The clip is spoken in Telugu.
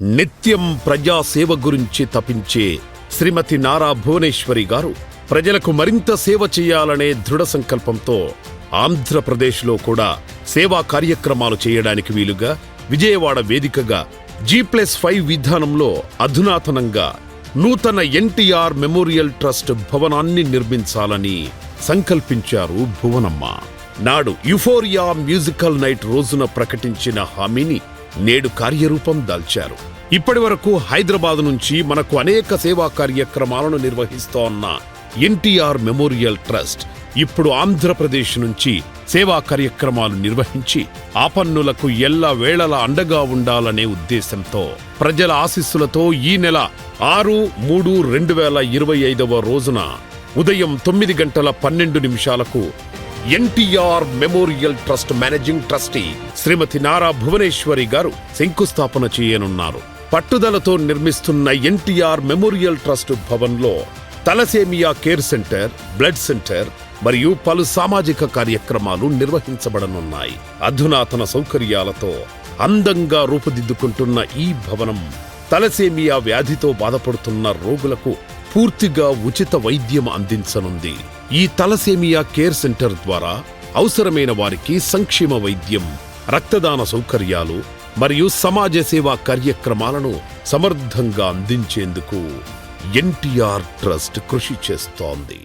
నిత్యం ప్రజాసేవ గురించి తపించే శ్రీమతి నారా భువనేశ్వరి గారు ప్రజలకు మరింత సేవ చేయాలనే దృఢ సంకల్పంతో ఆంధ్రప్రదేశ్లో కూడా సేవా కార్యక్రమాలు చేయడానికి వీలుగా విజయవాడ వేదికగా జీ ప్లస్ ఫైవ్ విధానంలో అధునాతనంగా నూతన ఎన్టీఆర్ మెమోరియల్ ట్రస్ట్ భవనాన్ని నిర్మించాలని సంకల్పించారు భువనమ్మ. నాడు యుఫోరియా మ్యూజికల్ నైట్ రోజున ప్రకటించిన హామీని నేడు కార్యరూపం దాల్చారు. ఇప్పటి వరకు హైదరాబాద్ నుంచి మనకు అనేక సేవా కార్యక్రమాలను నిర్వహిస్తోన్న ఎన్టీఆర్ మెమోరియల్ ట్రస్ట్ ఇప్పుడు ఆంధ్రప్రదేశ్ నుంచి సేవా కార్యక్రమాలు నిర్వహించి ఆపన్నులకు ఎల్ల వేళలా అండగా ఉండాలనే ఉద్దేశంతో ప్రజల ఆశీస్సులతో ఈ నెల ఆరు మూడు రెండు వేల ఇరవై ఐదవ రోజున ఉదయం తొమ్మిది గంటల పన్నెండు నిమిషాలకు NTR memorial trust managing trustee Shrimati Nara Bhuvaneswari garu శంకుస్థాపన చేయనున్నారు. పట్టుదలతో నిర్మిస్తున్న ఎన్టీఆర్ మెమోరియల్ ట్రస్ట్ భవన్లో thalassemia care centre blood centre మరియు పలు సామాజిక కార్యక్రమాలు నిర్వహించబడనున్నాయి. అధునాతన సౌకర్యాలతో అందంగా రూపుదిద్దుకుంటున్న ఈ భవనం తలసేమియా వ్యాధితో బాధపడుతున్న రోగులకు పూర్తిగా ఉచిత వైద్యం అందించనుంది. ఈ తలసేమియా కేర్ సెంటర్ ద్వారా అవసరమైన వారికి సంక్షేమ వైద్యం రక్తదాన సౌకర్యాలు మరియు సమాజ సేవా కార్యక్రమాలను సమర్థంగా అందించేందుకు ఎన్టీఆర్ ట్రస్ట్ కృషి చేస్తోంది.